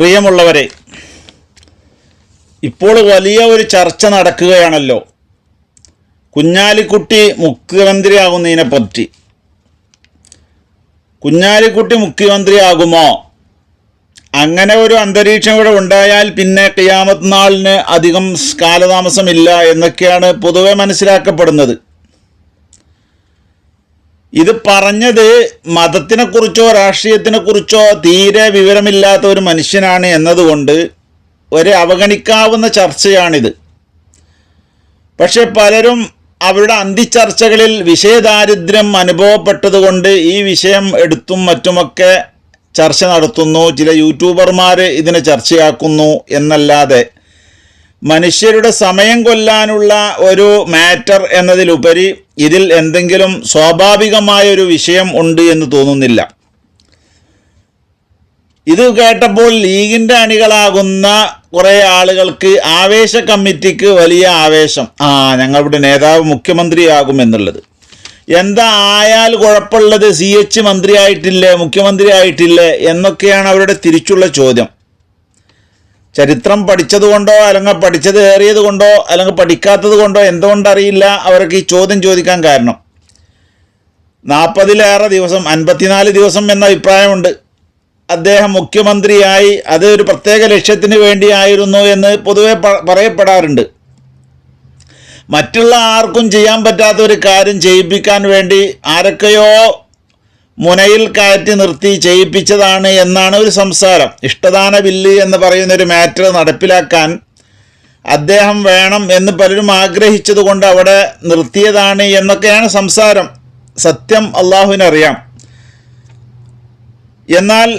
പ്രിയമുള്ളവരെ ഇപ്പോൾ വലിയ ഒരു ചർച്ച നടക്കുകയാണല്ലോ. കുഞ്ഞാലിക്കുട്ടി മുഖ്യമന്ത്രിയാകുന്നതിനെ പറ്റി കുഞ്ഞാലിക്കുട്ടി മുഖ്യമന്ത്രിയാകുമോ? അങ്ങനെ ഒരു അന്തരീക്ഷം ഇവിടെ ഉണ്ടായാൽ പിന്നെ കിയാമത്ത് നാളിന് അധികം കാലതാമസമില്ല എന്നൊക്കെയാണ് പൊതുവെ മനസ്സിലാക്കപ്പെടുന്നത്. ഇത് പറഞ്ഞത് മതത്തിനെക്കുറിച്ചോ രാഷ്ട്രീയത്തിനെക്കുറിച്ചോ തീരെ വിവരമില്ലാത്ത ഒരു മനുഷ്യനാണ് എന്നതുകൊണ്ട് ഒരു അവഗണിക്കാവുന്ന ചർച്ചയാണിത്. പക്ഷെ പലരും അവരുടെ അന്തിച്ചർച്ചകളിൽ വിഷയദാരിദ്ര്യം അനുഭവപ്പെട്ടതുകൊണ്ട് ഈ വിഷയം എടുത്തും മറ്റുമൊക്കെ ചർച്ച നടത്തുന്നു. ചില യൂട്യൂബർമാർ ഇതിനെ ചർച്ചയാക്കുന്നു എന്നല്ലാതെ മനുഷ്യരുടെ സമയം കൊല്ലാനുള്ള ഒരു മാറ്റർ എന്നതിലുപരി ഇതിൽ എന്തെങ്കിലും സ്വാഭാവികമായ ഒരു വിഷയം ഉണ്ട് എന്ന് തോന്നുന്നില്ല. ഇത് കേട്ടപ്പോൾ ലീഗിന്റെ അണികളാകുന്ന കുറേ ആളുകൾക്ക് ആവേശ കമ്മിറ്റിക്ക് വലിയ ആവേശം. ആ ഞങ്ങളുടെ നേതാവ് മുഖ്യമന്ത്രിയാകും എന്നുള്ളത്. എന്താ ആയാൽ കുഴപ്പമുള്ളത്? സി എച്ച് മന്ത്രിയായിട്ടില്ലേ? മുഖ്യമന്ത്രി ആയിട്ടില്ലേ എന്നൊക്കെയാണ് അവരുടെ തിരിച്ചുള്ള ചോദ്യം. ചരിത്രം പഠിച്ചത് കൊണ്ടോ അല്ലെങ്കിൽ പഠിച്ചത് ഏറിയത് കൊണ്ടോ അല്ലെങ്കിൽ പഠിക്കാത്തത് കൊണ്ടോ എന്തുകൊണ്ടറിയില്ല അവർക്ക് ഈ ചോദ്യം ചോദിക്കാൻ കാരണം. നാൽപ്പതിലേറെ ദിവസം അൻപത്തിനാല് ദിവസം എന്ന അഭിപ്രായമുണ്ട്. അദ്ദേഹം മുഖ്യമന്ത്രിയായി അത് ഒരു പ്രത്യേക ലക്ഷ്യത്തിന് വേണ്ടിയായിരുന്നു എന്ന് പൊതുവെ പറയപ്പെടാറുണ്ട്. മറ്റുള്ള ആർക്കും ചെയ്യാൻ പറ്റാത്ത ഒരു കാര്യം ചെയ്യിപ്പിക്കാൻ വേണ്ടി ആരൊക്കെയോ മുനയിൽ കയറ്റി നിർത്തി ചെയ്യിപ്പിച്ചതാണ് എന്നാണ് ഒരു സംസാരം. ഇഷ്ടദാന ബില്ല് എന്ന് പറയുന്ന ഒരു മാറ്റർ നടപ്പിലാക്കാൻ അദ്ദേഹം വേണം എന്ന് പലരും ആഗ്രഹിച്ചതുകൊണ്ട് അവിടെ നിർത്തിയതാണ് എന്നൊക്കെയാണ് സംസാരം. സത്യം അള്ളാഹുവിനറിയാം. എന്നാൽ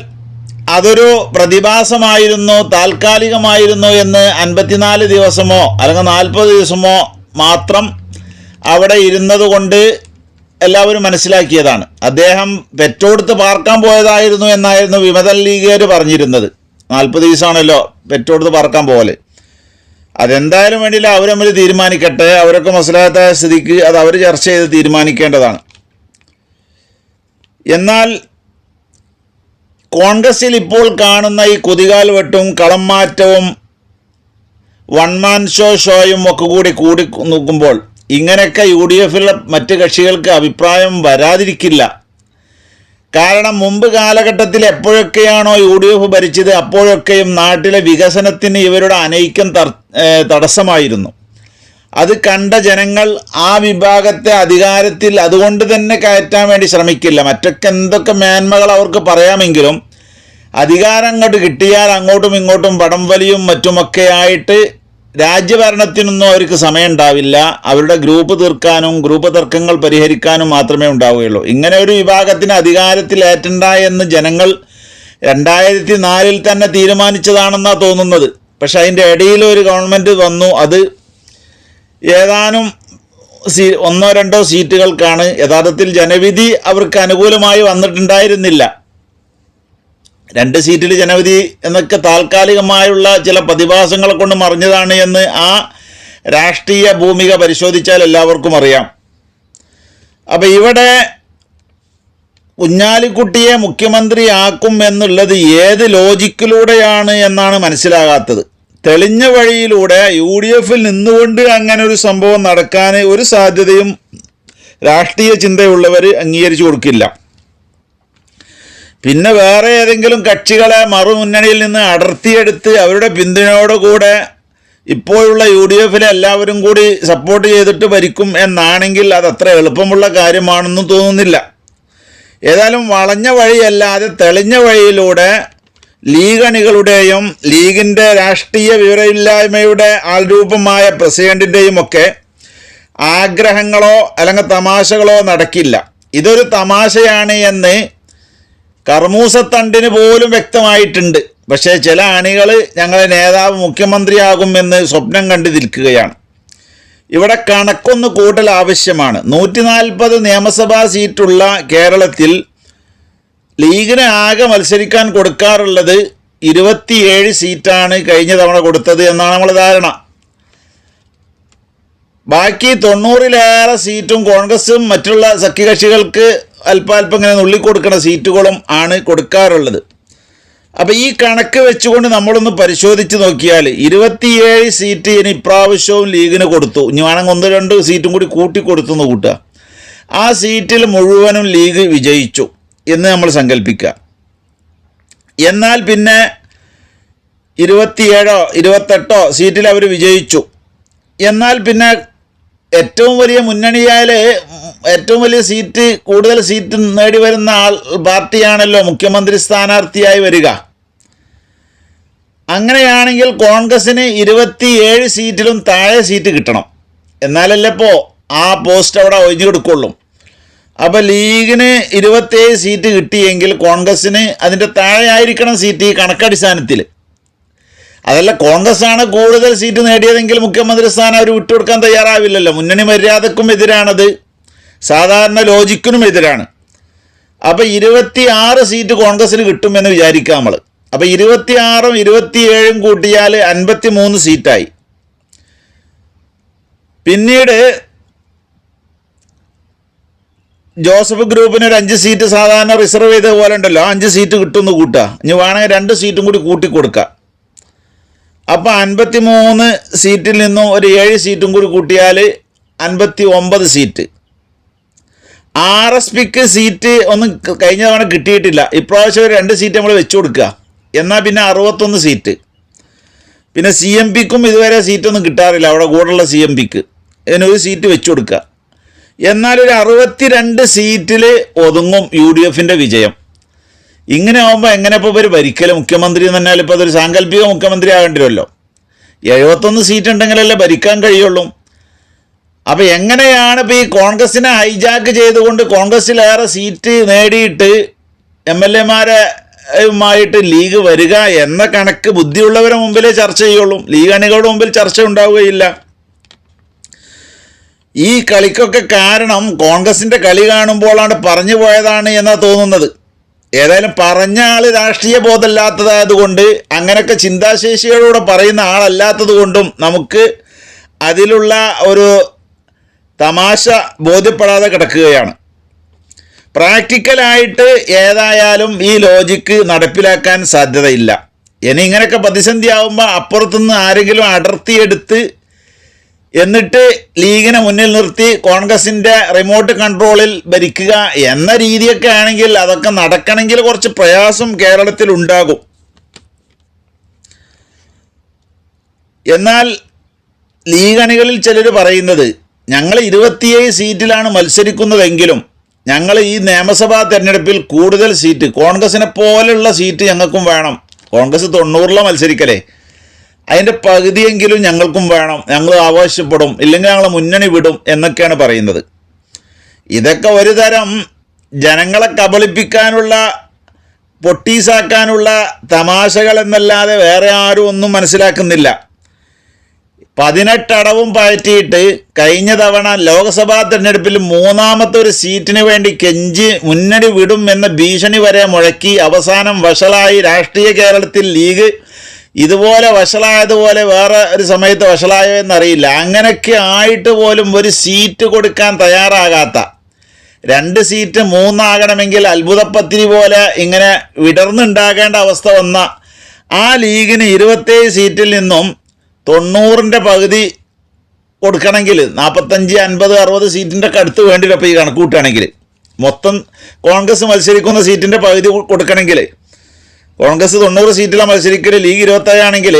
അതൊരു പ്രതിഭാസമായിരുന്നോ താൽക്കാലികമായിരുന്നോ എന്ന് അൻപത്തിനാല് ദിവസമോ അല്ലെങ്കിൽ നാൽപ്പത് ദിവസമോ മാത്രം അവിടെ ഇരുന്നത് കൊണ്ട് എല്ലാവരും മനസ്സിലാക്കിയതാണ്. അദ്ദേഹം പെറ്റോടുത്ത് പാർക്കാൻ പോയതായിരുന്നു എന്നായിരുന്നു വിമതൻ ലീഗുകാർ പറഞ്ഞിരുന്നത്. നാൽപ്പത് ദിവസമാണല്ലോ പെറ്റോടുത്ത് പാർക്കാൻ പോലെ അതെന്തായാലും വേണ്ടിയില്ല അവർ തമ്മിൽ തീരുമാനിക്കട്ടെ. അവരൊക്കെ മനസ്സിലാത്ത സ്ഥിതിക്ക് അത് അവർ ചർച്ച ചെയ്ത് തീരുമാനിക്കേണ്ടതാണ്. എന്നാൽ കോൺഗ്രസിൽ ഇപ്പോൾ കാണുന്ന ഈ കുതികാൽ വെട്ടും കളം മാറ്റവും വൺമാൻ ഷോ ഷോയും ഒക്കെ കൂടി കൂടി നോക്കുമ്പോൾ ഇങ്ങനെയൊക്കെ യു ഡി എഫിലെ മറ്റ് കക്ഷികൾക്ക് അഭിപ്രായം വരാതിരിക്കില്ല. കാരണം മുമ്പ് കാലഘട്ടത്തിൽ എപ്പോഴൊക്കെയാണോ യു ഡി എഫ് ഭരിച്ചത് അപ്പോഴൊക്കെയും നാട്ടിലെ വികസനത്തിന് ഇവരുടെ അനൈക്യം തടസ്സമായിരുന്നു. അത് കണ്ട ജനങ്ങൾ ആ വിഭാഗത്തെ അധികാരത്തിൽ അതുകൊണ്ട് തന്നെ കയറ്റാൻ വേണ്ടി ശ്രമിക്കില്ല. മറ്റൊക്കെ എന്തൊക്കെ മേന്മകൾ അവർക്ക് പറയാമെങ്കിലും അധികാരം അങ്ങോട്ട് കിട്ടിയാൽ അങ്ങോട്ടും ഇങ്ങോട്ടും വടംവലിയും മറ്റുമൊക്കെ ആയിട്ട് രാജ്യഭരണത്തിനൊന്നും അവർക്ക് സമയം ഉണ്ടാവില്ല അവരുടെ ഗ്രൂപ്പ് തീർക്കാനും ഗ്രൂപ്പ് തർക്കങ്ങൾ പരിഹരിക്കാനും മാത്രമേ ഉണ്ടാവുകയുള്ളൂ. ഇങ്ങനെ ഒരു വിഭാഗത്തിന് അധികാരത്തിൽ ഏറ്റണ്ട എന്ന് ജനങ്ങൾ രണ്ടായിരത്തി നാലിൽ തന്നെ തീരുമാനിച്ചതാണെന്നാണ് തോന്നുന്നത്. പക്ഷെ അതിന്റെ ഇടയിൽ ഒരു ഗവൺമെന്റ് വന്നു. അത് ഏതാനും സീ ഒന്നോ രണ്ടോ സീറ്റുകൾക്കാണ് യഥാർത്ഥത്തിൽ ജനവിധി അവർക്ക് അനുകൂലമായി വന്നിട്ടുണ്ടായിരുന്നില്ല. രണ്ട് സീറ്റിൽ ജനവിധി എന്നൊക്കെ താൽക്കാലികമായുള്ള ചില പ്രതിഭാസങ്ങളെ കൊണ്ട് മറിഞ്ഞതാണ് എന്ന് ആ രാഷ്ട്രീയ ഭൂമിക പരിശോധിച്ചാൽ എല്ലാവർക്കും അറിയാം. അപ്പം ഇവിടെ കുഞ്ഞാലിക്കുട്ടിയെ മുഖ്യമന്ത്രിയാക്കും എന്നുള്ളത് ഏത് ലോജിക്കിലൂടെയാണ് എന്നാണ് മനസ്സിലാകാത്തത്. തെളിഞ്ഞ വഴിയിലൂടെ യു ഡി എഫിൽ നിന്നുകൊണ്ട് അങ്ങനെ ഒരു സംഭവം നടക്കാൻ ഒരു സാധ്യതയും രാഷ്ട്രീയ ചിന്തയുള്ളവർ അംഗീകരിച്ചു കൊടുക്കില്ല. പിന്നെ വേറെ ഏതെങ്കിലും കക്ഷികളെ മറുമുന്നണിയിൽ നിന്ന് അടർത്തിയെടുത്ത് അവരുടെ പിന്തുണയോടുകൂടെ ഇപ്പോഴുള്ള യു ഡി എഫിലെ എല്ലാവരും കൂടി സപ്പോർട്ട് ചെയ്തിട്ട് ഭരിക്കും എന്നാണെങ്കിൽ അത് അത്ര എളുപ്പമുള്ള കാര്യമാണെന്ന് തോന്നുന്നില്ല. ഏതായാലും വളഞ്ഞ വഴിയല്ലാതെ തെളിഞ്ഞ വഴിയിലൂടെ ലീഗ് അണികളുടെയും ലീഗിന്റെ രാഷ്ട്രീയ വിവരമില്ലായ്മയുടെ ആൾരൂപമായ പ്രസിഡന്റിന്റെയും ഒക്കെ ആഗ്രഹങ്ങളോ അല്ലെങ്കിൽ തമാശകളോ നടക്കില്ല. ഇതൊരു തമാശയാണ് എന്ന് കർമൂസത്തണ്ടിന് പോലും വ്യക്തമായിട്ടുണ്ട്. പക്ഷേ ചില അണികൾ ഞങ്ങളെ നേതാവ് മുഖ്യമന്ത്രിയാകുമെന്ന് സ്വപ്നം കണ്ടു നിൽക്കുകയാണ് ഇവിടെ കണക്കൊന്ന് കൂട്ടൽ ആവശ്യമാണ്. നൂറ്റി നാൽപ്പത് നിയമസഭാ സീറ്റുള്ള കേരളത്തിൽ ലീഗിനെ ആകെ മത്സരിക്കാൻ കൊടുക്കാറുള്ളത് ഇരുപത്തിയേഴ് സീറ്റാണ് കഴിഞ്ഞ തവണ കൊടുത്തത് എന്നാണ് നമ്മൾ ധാരണ. ബാക്കി തൊണ്ണൂറിലേറെ സീറ്റും കോൺഗ്രസും മറ്റുള്ള സഖ്യകക്ഷികൾക്ക് അല്പാൽപ്പം ഇങ്ങനെ നുള്ളിക്കൊടുക്കുന്ന സീറ്റുകളും ആണ് കൊടുക്കാറുള്ളത്. അപ്പോൾ ഈ കണക്ക് വെച്ചുകൊണ്ട് നമ്മളൊന്ന് പരിശോധിച്ച് നോക്കിയാൽ ഇരുപത്തിയേഴ് സീറ്റ് ഇനി ഇപ്രാവശ്യവും ലീഗിന് കൊടുത്തു. ഇനി വേണമെങ്കിൽ ഒന്ന് രണ്ട് സീറ്റും കൂടി കൂട്ടി കൊടുത്തു എന്ന് കൂട്ടുക. ആ സീറ്റിൽ മുഴുവനും ലീഗ് വിജയിച്ചു എന്ന് നമ്മൾ സങ്കല്പിക്കുക എന്നാൽ പിന്നെ ഇരുപത്തിയേഴോ ഇരുപത്തെട്ടോ സീറ്റിൽ അവർ വിജയിച്ചു. എന്നാൽ പിന്നെ ഏറ്റവും വലിയ മുന്നണിയായ ഏറ്റവും വലിയ സീറ്റ് കൂടുതൽ സീറ്റ് നേടി വരുന്ന ആൾ പാർട്ടിയാണല്ലോ മുഖ്യമന്ത്രി സ്ഥാനാർത്ഥിയായി വരിക. അങ്ങനെയാണെങ്കിൽ കോൺഗ്രസിന് ഇരുപത്തിയേഴ് സീറ്റിലും താഴെ സീറ്റ് കിട്ടണം. എന്നാലല്ലേ ഇപ്പോൾ ആ പോസ്റ്റ് അവിടെ ഒഴിഞ്ഞു കൊടുക്കുള്ളൂ. അപ്പോൾ ലീഗിന് ഇരുപത്തേഴ് സീറ്റ് കിട്ടിയെങ്കിൽ കോൺഗ്രസ്സിന് അതിന്റെ താഴെ ആയിരിക്കണം സീറ്റ് ഈ കണക്കടിസ്ഥാനത്തിൽ അതല്ല കോൺഗ്രസ് ആണ് കൂടുതൽ സീറ്റ് നേടിയതെങ്കിൽ മുഖ്യമന്ത്രി സ്ഥാനം അവർ വിട്ടുകൊടുക്കാൻ തയ്യാറാവില്ലല്ലോ. മുന്നണി മര്യാദക്കും എതിരാണത്. സാധാരണ ലോജിക്കിനും എതിരാണ്. അപ്പോൾ ഇരുപത്തി ആറ് സീറ്റ് കോൺഗ്രസ്സിന് കിട്ടുമെന്ന് വിചാരിക്കാം നമ്മൾ അപ്പോൾ ഇരുപത്തി ആറും ഇരുപത്തിയേഴും കൂട്ടിയാൽ അൻപത്തി മൂന്ന് സീറ്റായി. പിന്നീട് ജോസഫ് ഗ്രൂപ്പിന് ഒരു അഞ്ച് സീറ്റ് സാധാരണ റിസർവ് ചെയ്ത പോലെ ഉണ്ടല്ലോ. അഞ്ച് സീറ്റ് കിട്ടുമെന്ന് കൂട്ടുക. ഇനി വേണമെങ്കിൽ രണ്ട് സീറ്റും കൂടി കൂട്ടി കൊടുക്കുക അപ്പോൾ അൻപത്തി മൂന്ന് സീറ്റിൽ നിന്നും ഒരു ഏഴ് സീറ്റും കൂടി കൂട്ടിയാൽ അൻപത്തി ഒമ്പത് സീറ്റ്. ആർ എസ് പിക്ക് സീറ്റ് ഒന്നും കഴിഞ്ഞ തവണ കിട്ടിയിട്ടില്ല. ഇപ്രാവശ്യം ഒരു രണ്ട് സീറ്റ് നമ്മൾ വെച്ചു കൊടുക്കുക. എന്നാൽ പിന്നെ അറുപത്തൊന്ന് സീറ്റ്. പിന്നെ സി എം പിക്കും ഇതുവരെ സീറ്റൊന്നും കിട്ടാറില്ല. അവിടെ കൂടുള്ള സി എം പിക്ക്. ഇതിനൊരു സീറ്റ് വെച്ചു കൊടുക്കുക. എന്നാൽ ഒരു അറുപത്തിരണ്ട് സീറ്റിൽ ഒതുങ്ങും യു ഡി എഫിന്റെ വിജയം. ഇങ്ങനെ ആകുമ്പോൾ എങ്ങനെ ഇപ്പോൾ ഇവർ ഭരിക്കൽ മുഖ്യമന്ത്രി എന്ന് പറഞ്ഞാൽ ഇപ്പോൾ അതൊരു സാങ്കല്പിക മുഖ്യമന്ത്രി ആകേണ്ടി വരുമല്ലോ. എഴുപത്തൊന്ന് സീറ്റ് ഉണ്ടെങ്കിലല്ലേ ഭരിക്കാൻ കഴിയുള്ളൂ. അപ്പോൾ എങ്ങനെയാണ് ഇപ്പോൾ ഈ കോൺഗ്രസിനെ ഹൈജാക്ക് ചെയ്തുകൊണ്ട് കോൺഗ്രസ്സിലേറെ സീറ്റ് നേടിയിട്ട് എം എൽ എമാരെ ുമായിട്ട് ലീഗ് വരിക എന്ന കണക്ക് ബുദ്ധിയുള്ളവരെ മുമ്പിലേ ചർച്ച ചെയ്യുള്ളൂ. ലീഗ് അണികളുടെ മുമ്പിൽ ചർച്ച ഉണ്ടാവുകയില്ല. ഈ കളിക്കൊക്കെ കാരണം കോൺഗ്രസിന്റെ കളി കാണുമ്പോഴാണ് പറഞ്ഞു പോയതാണ് എന്നാ തോന്നുന്നത്. ഏതായാലും പറഞ്ഞ ആൾ രാഷ്ട്രീയ ബോധമില്ലാത്തതായതുകൊണ്ട് അങ്ങനെയൊക്കെ ചിന്താശേഷികളോടെ പറയുന്ന ആളല്ലാത്തത് കൊണ്ടും നമുക്ക് അതിലുള്ള ഒരു തമാശ ബോധ്യപ്പെടാതെ കിടക്കുകയാണ്. പ്രാക്ടിക്കലായിട്ട് ഏതായാലും ഈ ലോജിക്ക് നടപ്പിലാക്കാൻ സാധ്യതയില്ല. ഇനി ഇങ്ങനെയൊക്കെ പ്രതിസന്ധി ആകുമ്പോൾ അപ്പുറത്തുനിന്ന് ആരെങ്കിലും അടർത്തിയെടുത്ത് എന്നിട്ട് ലീഗിനെ മുന്നിൽ നിർത്തി കോൺഗ്രസിന്റെ റിമോട്ട് കൺട്രോളിൽ ഭരിക്കുക എന്ന രീതിയൊക്കെ ആണെങ്കിൽ അതൊക്കെ നടക്കണമെങ്കിൽ കുറച്ച് പ്രയാസം കേരളത്തിൽ ഉണ്ടാകും. എന്നാൽ ലീഗ് അണികളിൽ ചിലർ പറയുന്നത് ഞങ്ങൾ ഇരുപത്തിയേഴ് സീറ്റിലാണ് മത്സരിക്കുന്നതെങ്കിലും ഞങ്ങൾ ഈ നിയമസഭാ തെരഞ്ഞെടുപ്പിൽ കൂടുതൽ സീറ്റ് കോൺഗ്രസിനെ പോലെയുള്ള സീറ്റ് ഞങ്ങൾക്കും വേണം. കോൺഗ്രസ് തൊണ്ണൂറിലെ മത്സരിക്കലേ. അതിന്റെ പകുതിയെങ്കിലും ഞങ്ങൾക്കും വേണം. ഞങ്ങൾ ആവശ്യപ്പെടും. ഇല്ലെങ്കിൽ ഞങ്ങൾ മുന്നണി വിടും എന്നൊക്കെയാണ് പറയുന്നത്. ഇതൊക്കെ ഒരു തരം ജനങ്ങളെ കബളിപ്പിക്കാനുള്ള പൊട്ടീസാക്കാനുള്ള തമാശകൾ എന്നല്ലാതെ വേറെ ആരും ഒന്നും മനസ്സിലാക്കുന്നില്ല. പതിനെട്ടടവും പയറ്റിയിട്ട് കഴിഞ്ഞ തവണ ലോക്സഭാ തെരഞ്ഞെടുപ്പിൽ മൂന്നാമത്തെ ഒരു സീറ്റിന് വേണ്ടി കെഞ്ചി മുന്നണി വിടും എന്ന ഭീഷണി വരെ മുഴക്കി അവസാനം വഷളായി രാഷ്ട്രീയ കേരളത്തിൽ ലീഗ് ഇതുപോലെ വഷളായതുപോലെ വേറെ ഒരു സമയത്ത് വഷളായോ എന്നറിയില്ല. അങ്ങനെയൊക്കെ ആയിട്ട് പോലും ഒരു സീറ്റ് കൊടുക്കാൻ തയ്യാറാകാത്ത രണ്ട് സീറ്റ് മൂന്നാകണമെങ്കിൽ അത്ഭുതപ്പത്തിരി പോലെ ഇങ്ങനെ വിടർന്നുണ്ടാകേണ്ട അവസ്ഥ വന്ന ആ ലീഗിന് ഇരുപത്തേഴ് സീറ്റിൽ നിന്നും തൊണ്ണൂറിന്റെ പകുതി കൊടുക്കണമെങ്കിൽ നാൽപ്പത്തഞ്ച് അൻപത് അറുപത് സീറ്റിന്റെ ഒക്കെ അടുത്ത് വേണ്ടിയിട്ട് അപ്പോൾ ഈ കണക്ക് കൂട്ടുകയാണെങ്കിൽ മൊത്തം കോൺഗ്രസ് മത്സരിക്കുന്ന സീറ്റിന്റെ പകുതി കൊടുക്കണമെങ്കിൽ കോൺഗ്രസ് തൊണ്ണൂറ് സീറ്റിലെ മത്സരിക്കൽ ലീഗ് ഇരുപത്തേഴാണെങ്കിൽ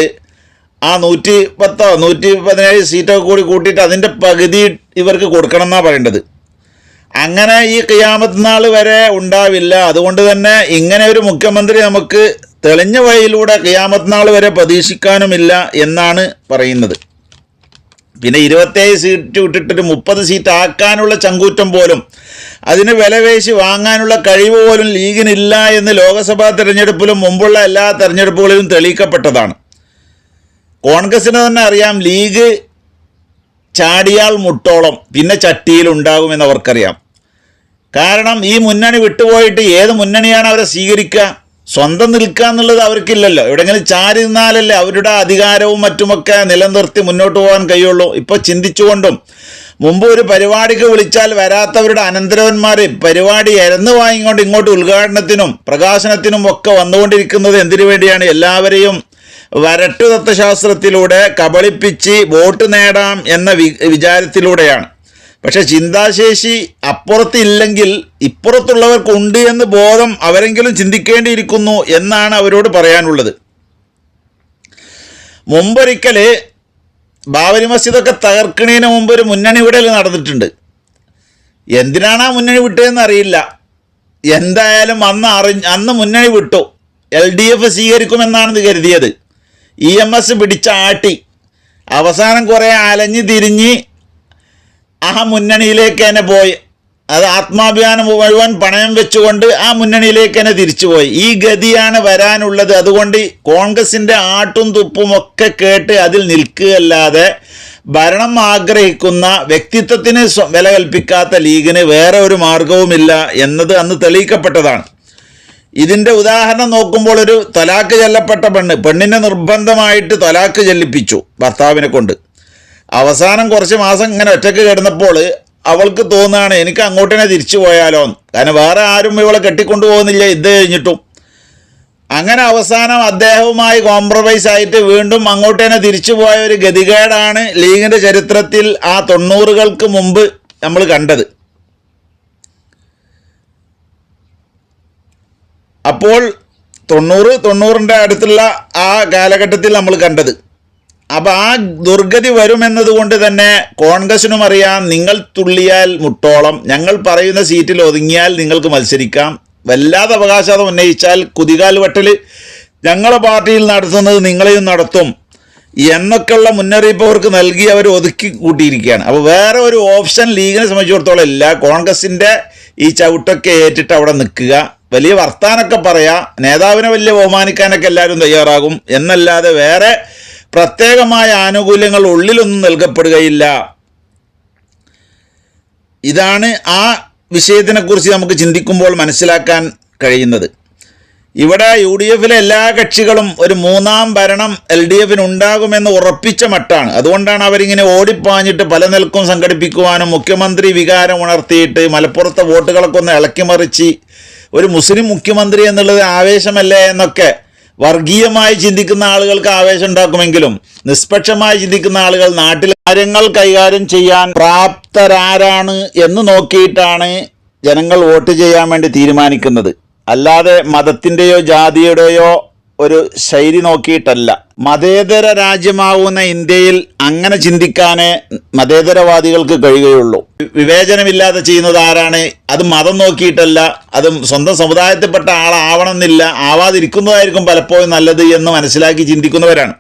ആ നൂറ്റി പത്തോ നൂറ്റി പതിനേഴ് സീറ്റൊക്കെ കൂടി കൂട്ടിയിട്ട് അതിന്റെ പകുതി ഇവർക്ക് കൊടുക്കണം എന്നാണ് പറയേണ്ടത്. അങ്ങനെ ഈ കിയാമത്ത് നാൾ വരെ ഉണ്ടാവില്ല. അതുകൊണ്ട് തന്നെ ഇങ്ങനെ ഒരു മുഖ്യമന്ത്രി നമുക്ക് തെളിഞ്ഞ വഴിയിലൂടെ കിയാമത്ത് നാൾ വരെ പ്രതീക്ഷിക്കാനുമില്ല എന്നാണ് പറയുന്നത്. പിന്നെ ഇരുപത്തേഴ് സീറ്റ് വിട്ടിട്ടൊരു മുപ്പത് സീറ്റ് ആക്കാനുള്ള ചങ്കൂറ്റം പോലും അതിന് വിലവേശി വാങ്ങാനുള്ള കഴിവ് പോലും ലീഗിനില്ല എന്ന് ലോക്സഭാ തെരഞ്ഞെടുപ്പിലും മുമ്പുള്ള എല്ലാ തെരഞ്ഞെടുപ്പുകളിലും തെളിയിക്കപ്പെട്ടതാണ്. കോൺഗ്രസിന് തന്നെ അറിയാം ലീഗ് ചാടിയാൽ മുട്ടോളം പിന്നെ ചട്ടിയിൽ ഉണ്ടാകുമെന്ന് അവർക്കറിയാം കാരണം ഈ മുന്നണി വിട്ടുപോയിട്ട് ഏത് മുന്നണിയാണ് അവരെ സ്വീകരിക്കുക? സ്വന്തം നിൽക്കുക എന്നുള്ളത് അവർക്കില്ലല്ലോ. എവിടെങ്കിലും ചാരി നിന്നാലല്ലേ അവരുടെ അധികാരവും മറ്റുമൊക്കെ നിലനിർത്തി മുന്നോട്ട് പോകാൻ കഴിയുള്ളൂ. ഇപ്പോൾ ചിന്തിച്ചുകൊണ്ടും മുമ്പ് ഒരു പരിപാടിക്ക് വിളിച്ചാൽ വരാത്തവരുടെ അനന്തരവന്മാർ പരിപാടി എരന്ന് വാങ്ങിക്കൊണ്ട് ഇങ്ങോട്ട് ഉദ്ഘാടനത്തിനും പ്രകാശനത്തിനും ഒക്കെ വന്നുകൊണ്ടിരിക്കുന്നത് എന്തിനു വേണ്ടിയാണ്? എല്ലാവരെയും വരട്ടു തത്വശാസ്ത്രത്തിലൂടെ കബളിപ്പിച്ച് വോട്ട് നേടാം എന്ന വിചാരത്തിലൂടെയാണ്. പക്ഷെ ചിന്താശേഷി അപ്പുറത്തില്ലെങ്കിൽ ഇപ്പുറത്തുള്ളവർക്ക് ഉണ്ട് എന്ന് ബോധം അവരെങ്കിലും ചിന്തിക്കേണ്ടിയിരിക്കുന്നു എന്നാണ് അവരോട് പറയാനുള്ളത്. മുമ്പൊരിക്കൽ ബാബരി മസ്ജിദൊക്കെ തകർക്കണേന് മുമ്പ് ഒരു മുന്നണി വിടൽ നടന്നിട്ടുണ്ട്. എന്തിനാണ് ആ മുന്നണി വിട്ടതെന്ന് അറിയില്ല. എന്തായാലും അന്ന് അറി അന്ന് മുന്നണി വിട്ടു. എൽ ഡി എഫ് സ്വീകരിക്കുമെന്നാണ് കരുതിയത്. ഇ എം എസ് പിടിച്ച ആട്ടി അവസാനം കുറേ അലഞ്ഞ് തിരിഞ്ഞ് ആ മുന്നണിയിലേക്ക് തന്നെ പോയി. അത് ആത്മാഭിമാനം മുഴുവൻ പണയം വെച്ചുകൊണ്ട് ആ മുന്നണിയിലേക്ക് തന്നെ തിരിച്ചുപോയി ഈ ഗതിയാണ് വരാനുള്ളത്. അതുകൊണ്ട് കോൺഗ്രസിന്റെ ആട്ടും തുപ്പും ഒക്കെ കേട്ട് അതിൽ നിൽക്കുകയല്ലാതെ ഭരണം ആഗ്രഹിക്കുന്ന വ്യക്തിത്വത്തിന് വില കൽപ്പിക്കാത്ത ലീഗിന് വേറെ ഒരു മാർഗവുമില്ല എന്നത് അന്ന് തെളിയിക്കപ്പെട്ടതാണ്. ഇതിന്റെ ഉദാഹരണം നോക്കുമ്പോൾ ഒരു തലാക്ക് ചെല്ലപ്പെട്ട പെണ്ണ് പെണ്ണിനെ നിർബന്ധമായിട്ട് തലാക്ക് ചെല്ലിപ്പിച്ചു ഭർത്താവിനെ കൊണ്ട്. അവസാനം കുറച്ച് മാസം ഇങ്ങനെ ഒറ്റയ്ക്ക് കിടന്നപ്പോൾ അവൾക്ക് തോന്നുകയാണ് എനിക്ക് അങ്ങോട്ട് തന്നെ തിരിച്ചു പോയാലോ. കാരണം വേറെ ആരും ഇവളെ കെട്ടിക്കൊണ്ടു പോകുന്നില്ല ഇത് കഴിഞ്ഞിട്ടും. അങ്ങനെ അവസാനം അദ്ദേഹവുമായി കോംപ്രമൈസ് ആയിട്ട് വീണ്ടും അങ്ങോട്ട് തന്നെ തിരിച്ചു പോയ ഒരു ഗതികേടാണ് ലീഗിന്റെ ചരിത്രത്തിൽ ആ തൊണ്ണൂറുകൾക്ക് മുമ്പ് നമ്മൾ കണ്ടത്. അപ്പോൾ തൊണ്ണൂറ് തൊണ്ണൂറിന്റെ അടുത്തുള്ള ആ കാലഘട്ടത്തിൽ നമ്മൾ കണ്ടത്. അപ്പോൾ ആ ദുർഗതി വരുമെന്നതുകൊണ്ട് തന്നെ കോൺഗ്രസിനും അറിയാം നിങ്ങൾ തുള്ളിയാൽ മുട്ടോളം ഞങ്ങൾ പറയുന്ന സീറ്റിൽ ഒതുങ്ങിയാൽ നിങ്ങൾക്ക് മത്സരിക്കാം. വല്ലാതെ അവകാശവാദം ഉന്നയിച്ചാൽ കുതികാൽ വെട്ടൽ ഞങ്ങളെ പാർട്ടിയിൽ നടത്തുന്നത് നിങ്ങളെയും നടത്തും എന്നൊക്കെയുള്ള മുന്നറിയിപ്പ് അവർക്ക് നൽകി അവർ ഒതുക്കി കൂട്ടിയിരിക്കുകയാണ്. അപ്പോൾ വേറെ ഒരു ഓപ്ഷൻ ലീഗിനെ സംബന്ധിച്ചിടത്തോളം ഇല്ല. കോൺഗ്രസിന്റെ ഈ ചവിട്ടൊക്കെ ഏറ്റിട്ട് അവിടെ നിൽക്കുക. വലിയ വർത്താനൊക്കെ പറയാം. നേതാവിനെ വലിയ ബഹുമാനിക്കാനൊക്കെ എല്ലാവരും തയ്യാറാകും. എന്നല്ലാതെ വേറെ പ്രത്യേകമായ ആനുകൂല്യങ്ങൾ ഉള്ളിലൊന്നും നൽകപ്പെടുകയില്ല. ഇതാണ് ആ വിഷയത്തിനെക്കുറിച്ച് നമുക്ക് ചിന്തിക്കുമ്പോൾ മനസ്സിലാക്കാൻ കഴിയുന്നത്. ഇവിടെ യു ഡി എഫിലെ എല്ലാ കക്ഷികളും ഒരു മൂന്നാം ഭരണം എൽ ഡി എഫിന് ഉണ്ടാകുമെന്ന് ഉറപ്പിച്ച മട്ടാണ്. അതുകൊണ്ടാണ് അവരിങ്ങനെ ഓടിപ്പാഞ്ഞിട്ട് പല നിലക്കും സംഘടിപ്പിക്കുവാനും മുഖ്യമന്ത്രി വികാരം ഉണർത്തിയിട്ട് മലപ്പുറത്തെ വോട്ടുകളൊക്കെ ഒന്ന് ഇളക്കിമറിച്ച് ഒരു മുസ്ലിം മുഖ്യമന്ത്രി എന്നുള്ളത് ആവേശമല്ലേ എന്നൊക്കെ വർഗീയമായി ചിന്തിക്കുന്ന ആളുകൾക്ക് ആവേശം ഉണ്ടാക്കുമെങ്കിലും നിഷ്പക്ഷമായി ചിന്തിക്കുന്ന ആളുകൾ നാട്ടിലെ കാര്യങ്ങൾ കൈകാര്യം ചെയ്യാൻ പ്രാപ്തരാരാണ് എന്ന് നോക്കിയിട്ടാണ് ജനങ്ങൾ വോട്ട് ചെയ്യാൻ വേണ്ടി തീരുമാനിക്കുന്നത്. അല്ലാതെ മതത്തിന്റെയോ ജാതിയുടെയോ ഒരു ശൈലി നോക്കിയിട്ടല്ല. മതേതര രാജ്യമാവുന്ന ഇന്ത്യയിൽ അങ്ങനെ ചിന്തിക്കാനേ മതേതരവാദികൾക്ക് കഴിയുകയുള്ളൂ. വിവേചനമില്ലാതെ ചെയ്യുന്നത് ആരാണ്? അത് മതം നോക്കിയിട്ടല്ല. അത് സ്വന്തം സമുദായത്തിൽപ്പെട്ട ആളാവണമെന്നില്ല. ആവാതിരിക്കുന്നതായിരിക്കും പലപ്പോഴും നല്ലത് എന്ന് മനസ്സിലാക്കി ചിന്തിക്കുന്നവരാണ്.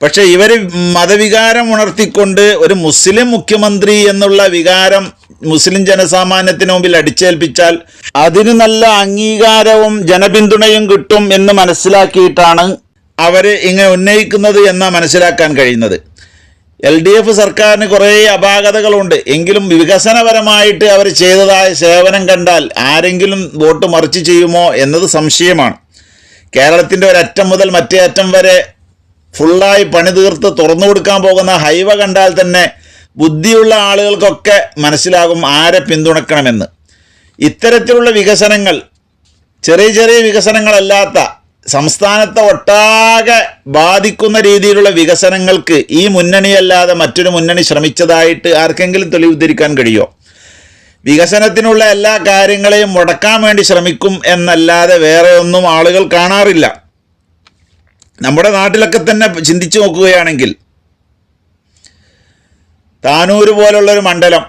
പക്ഷേ ഇവർ മതവികാരം ഉണർത്തിക്കൊണ്ട് ഒരു മുസ്ലിം മുഖ്യമന്ത്രി എന്നുള്ള വികാരം മുസ്ലിം ജനസാമാന്യത്തിന് മുമ്പിൽ അടിച്ചേൽപ്പിച്ചാൽ അതിന് നല്ല അംഗീകാരവും ജനപിന്തുണയും കിട്ടും എന്ന് മനസ്സിലാക്കിയിട്ടാണ് അവർ ഇങ്ങനെ ഉന്നയിക്കുന്നത് എന്നാണ് മനസ്സിലാക്കാൻ കഴിയുന്നത്. എൽ ഡി എഫ് സർക്കാരിന് കുറേ അപാകതകളുണ്ട്. എങ്കിലും വികസനപരമായിട്ട് അവർ ചെയ്തതായ സേവനം കണ്ടാൽ ആരെങ്കിലും വോട്ട് മറിച്ച് ചെയ്യുമോ എന്നത് സംശയമാണ്. കേരളത്തിന്റെ ഒരറ്റം മുതൽ മറ്റേ അറ്റം വരെ ഫുള്ളായി പണി തീർത്ത് തുറന്നു കൊടുക്കാൻ പോകുന്ന ഹൈവ കണ്ടാൽ തന്നെ ബുദ്ധിയുള്ള ആളുകൾക്കൊക്കെ മനസ്സിലാകും ആരെ പിന്തുണക്കണമെന്ന്. ഇത്തരത്തിലുള്ള വികസനങ്ങൾ ചെറിയ ചെറിയ വികസനങ്ങളല്ലാത്ത സംസ്ഥാനത്തെ ഒട്ടാകെ ബാധിക്കുന്ന രീതിയിലുള്ള വികസനങ്ങൾക്ക് ഈ മുന്നണിയല്ലാതെ മറ്റൊരു മുന്നണി ശ്രമിച്ചതായിട്ട് ആർക്കെങ്കിലും തെളിവുദ്ധരിക്കാൻ കഴിയുമോ വികസനത്തിനുള്ള എല്ലാ കാര്യങ്ങളെയും മുടക്കാൻ വേണ്ടി ശ്രമിക്കും എന്നല്ലാതെ വേറെ ഒന്നും ആളുകൾ കാണാറില്ല. നമ്മുടെ നാട്ടിലൊക്കെ തന്നെ ചിന്തിച്ചു നോക്കുകയാണെങ്കിൽ താനൂർ പോലുള്ളൊരു മണ്ഡലം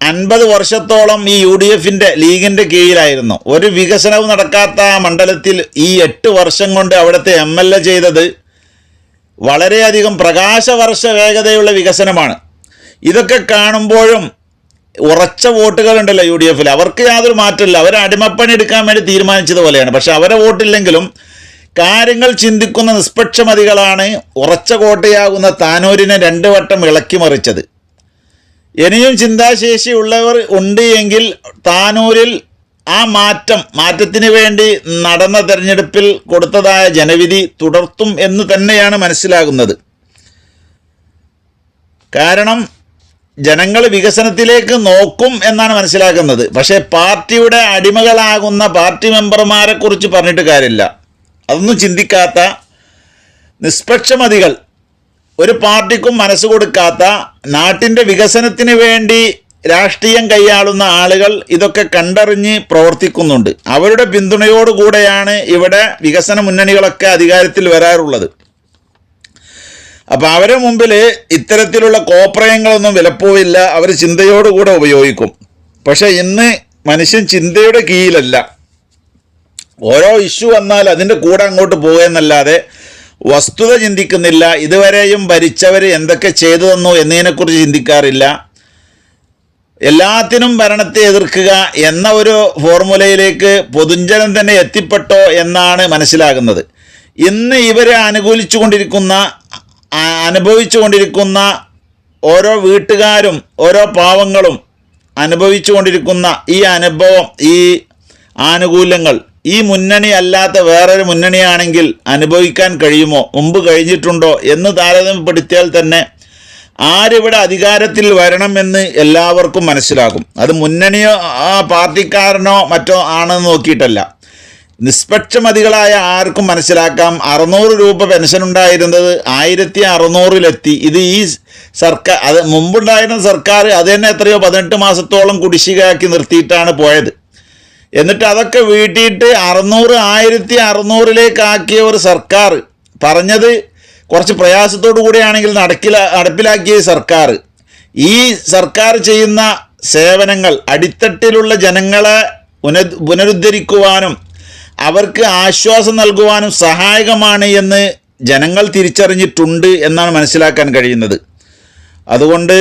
അൻപത് വർഷത്തോളം ഈ യു ഡി എഫിന്റെ ലീഗിന്റെ കീഴിലായിരുന്നു. ഒരു വികസനവും നടക്കാത്ത ആ മണ്ഡലത്തിൽ ഈ എട്ട് വർഷം കൊണ്ട് അവിടുത്തെ എം എൽ എ ചെയ്തത് വളരെയധികം പ്രകാശവർഷ വേഗതയുള്ള വികസനമാണ്. ഇതൊക്കെ കാണുമ്പോഴും ഉറച്ച വോട്ടുകളുണ്ടല്ലോ യു ഡി എഫിൽ അവർക്ക് യാതൊരു മാറ്റമില്ല. അവർ അടിമപ്പണി എടുക്കാൻ വേണ്ടി തീരുമാനിച്ചതുപോലെയാണ്. പക്ഷേ അവരെ വോട്ടില്ലെങ്കിലും കാര്യങ്ങൾ ചിന്തിക്കുന്ന നിഷ്പക്ഷമതികളാണ് ഉറച്ച കോട്ടയാകുന്ന താനൂരിനെ രണ്ട് വട്ടം ഇളക്കി മറിച്ചത്. ഇനിയും ചിന്താശേഷി ഉള്ളവർ ഉണ്ട് എങ്കിൽ താനൂരിൽ ആ മാറ്റം മാറ്റത്തിന് വേണ്ടി നടന്ന തെരഞ്ഞെടുപ്പിൽ കൊടുത്തതായ ജനവിധി തുടർത്തും എന്ന് തന്നെയാണ് മനസ്സിലാകുന്നത്. കാരണം ജനങ്ങൾ വികസനത്തിലേക്ക് നോക്കും എന്നാണ് മനസ്സിലാക്കുന്നത് പക്ഷേ പാർട്ടിയുടെ അടിമകളാകുന്ന പാർട്ടി മെമ്പർമാരെക്കുറിച്ച് പറഞ്ഞിട്ട് കാര്യമില്ല. അതൊന്നും ചിന്തിക്കാത്ത നിഷ്പക്ഷമതികൾ ഒരു പാർട്ടിക്കും മനസ്സ് കൊടുക്കാത്ത നാട്ടിന്റെ വികസനത്തിന് വേണ്ടി രാഷ്ട്രീയം കൈയാളുന്ന ആളുകൾ ഇതൊക്കെ കണ്ടറിഞ്ഞ് പ്രവർത്തിക്കുന്നുണ്ട്. അവരുടെ പിന്തുണയോടുകൂടെയാണ് ഇവിടെ വികസന മുന്നണികളൊക്കെ അധികാരത്തിൽ വരാറുള്ളത്. അപ്പോൾ അവരെ മുമ്പിൽ ഇത്തരത്തിലുള്ള കോപ്രയങ്ങളൊന്നും വിലപ്പോവില്ല. അവർ ചിന്തയോടുകൂടെ ഉപയോഗിക്കും. പക്ഷേ ഇന്ന് മനുഷ്യൻ ചിന്തയുടെ കീഴിലല്ല. ഓരോ ഇഷ്യൂ വന്നാൽ അതിന്റെ കൂടെ അങ്ങോട്ട് പോകുക എന്നല്ലാതെ വസ്തുത ചിന്തിക്കുന്നില്ല ഇതുവരെയും ഭരിച്ചവർ എന്തൊക്കെ ചെയ്തു തന്നു എന്നതിനെക്കുറിച്ച് ചിന്തിക്കാറില്ല. എല്ലാത്തിനും ഭരണത്തെ എതിർക്കുക എന്ന ഒരു ഫോർമുലയിലേക്ക് പൊതുജനം തന്നെ എത്തിപ്പെട്ടോ എന്നാണ് മനസ്സിലാകുന്നത്. ഇന്ന് ഇവരെ അനുകൂലിച്ചു കൊണ്ടിരിക്കുന്ന അനുഭവിച്ചു കൊണ്ടിരിക്കുന്ന ഓരോ വീട്ടുകാരും ഓരോ പാവങ്ങളും അനുഭവിച്ചു കൊണ്ടിരിക്കുന്ന ഈ അനുഭവം ഈ ആനുകൂല്യങ്ങൾ ഈ മുന്നണി അല്ലാത്ത വേറൊരു മുന്നണിയാണെങ്കിൽ അനുഭവിക്കാൻ കഴിയുമോ? മുമ്പ് കഴിഞ്ഞിട്ടുണ്ടോ എന്ന് താരതമ്യപ്പെടുത്തിയാൽ തന്നെ ആരിവിടെ അധികാരത്തിൽ വരണമെന്ന് എല്ലാവർക്കും മനസ്സിലാകും. അത് മുന്നണിയോ ആ പാർട്ടിക്കാരനോ മറ്റോ ആണെന്ന് നോക്കിയിട്ടല്ല. നിഷ്പക്ഷമതികളായ ആർക്കും മനസ്സിലാക്കാം. അറുന്നൂറ് രൂപ പെൻഷൻ ഉണ്ടായിരുന്നത് ആയിരത്തി അറുന്നൂറിലെത്തി ഇത് ഈ സർക്കാർ അത് മുമ്പുണ്ടായിരുന്ന സർക്കാർ അത് തന്നെ എത്രയോ പതിനെട്ട് മാസത്തോളം കുടിശ്ശികയാക്കി നിർത്തിയിട്ടാണ് പോയത്. എന്നിട്ട് അതൊക്കെ വീട്ടിയിട്ട് അറുന്നൂറ് ആയിരത്തി അറുന്നൂറിലേക്കാക്കിയ ഒരു സർക്കാർ. പറഞ്ഞത് കുറച്ച് പ്രയാസത്തോടു കൂടിയാണെങ്കിൽ നടക്കില നടപ്പിലാക്കിയ സർക്കാർ. ഈ സർക്കാർ ചെയ്യുന്ന സേവനങ്ങൾ അടിത്തട്ടിലുള്ള ജനങ്ങളെ പുന പുനരുദ്ധരിക്കുവാനും അവർക്ക് ആശ്വാസം നൽകുവാനും സഹായകമാണ് എന്ന് ജനങ്ങൾ തിരിച്ചറിഞ്ഞിട്ടുണ്ട് എന്നാണ് മനസ്സിലാക്കാൻ കഴിയുന്നത്. അതുകൊണ്ട്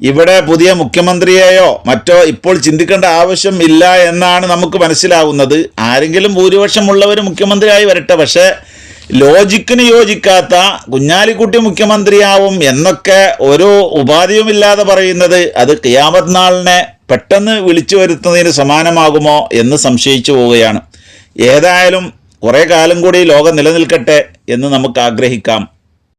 ഇവിടെ പുതിയ മുഖ്യമന്ത്രിയെയോ മറ്റോ ഇപ്പോൾ ചിന്തിക്കേണ്ട ആവശ്യം ഇല്ല എന്നാണ് നമുക്ക് മനസ്സിലാവുന്നത്. ആരെങ്കിലും ഭൂരിപക്ഷമുള്ളവർ മുഖ്യമന്ത്രിയായി വരട്ടെ പക്ഷേ ലോജിക്കിന് യോജിക്കാത്ത കുഞ്ഞാലിക്കുട്ടി മുഖ്യമന്ത്രിയാവും എന്നൊക്കെ ഒരു ഉപാധിയുമില്ലാതെ പറയുന്നത് അത് കിയാമത് നാളിനെ പെട്ടെന്ന് വിളിച്ചു വരുത്തുന്നതിന് സമാനമാകുമോ എന്ന് സംശയിച്ചു പോവുകയാണ്. ഏതായാലും കുറേ കാലം കൂടി ലോകം നിലനിൽക്കട്ടെ എന്ന് നമുക്ക് ആഗ്രഹിക്കാം.